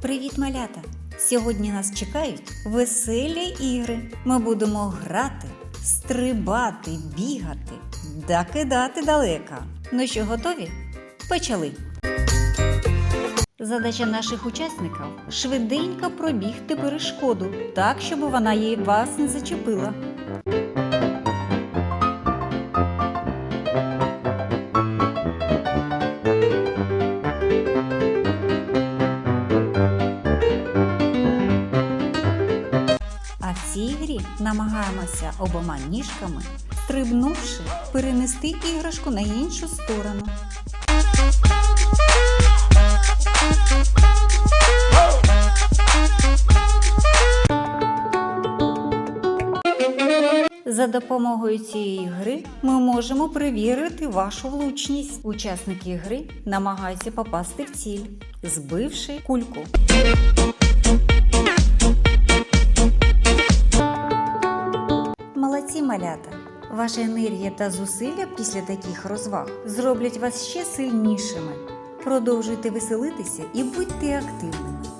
Привіт, малята! Сьогодні нас чекають веселі ігри. Ми будемо грати, стрибати, бігати, да кидати далеко. Ну що, готові? Почали! Задача наших учасників швиденько пробігти перешкоду, так, щоб вона її вас не зачепила. Цій грі намагаємося обома ніжками, стрибнувши, перенести іграшку на іншу сторону. За допомогою цієї гри ми можемо перевірити вашу влучність. Учасники гри намагаються попасти в ціль, збивши кульку. Молодці малята! Ваша енергія та зусилля після таких розваг зроблять вас ще сильнішими. Продовжуйте веселитися і будьте активними.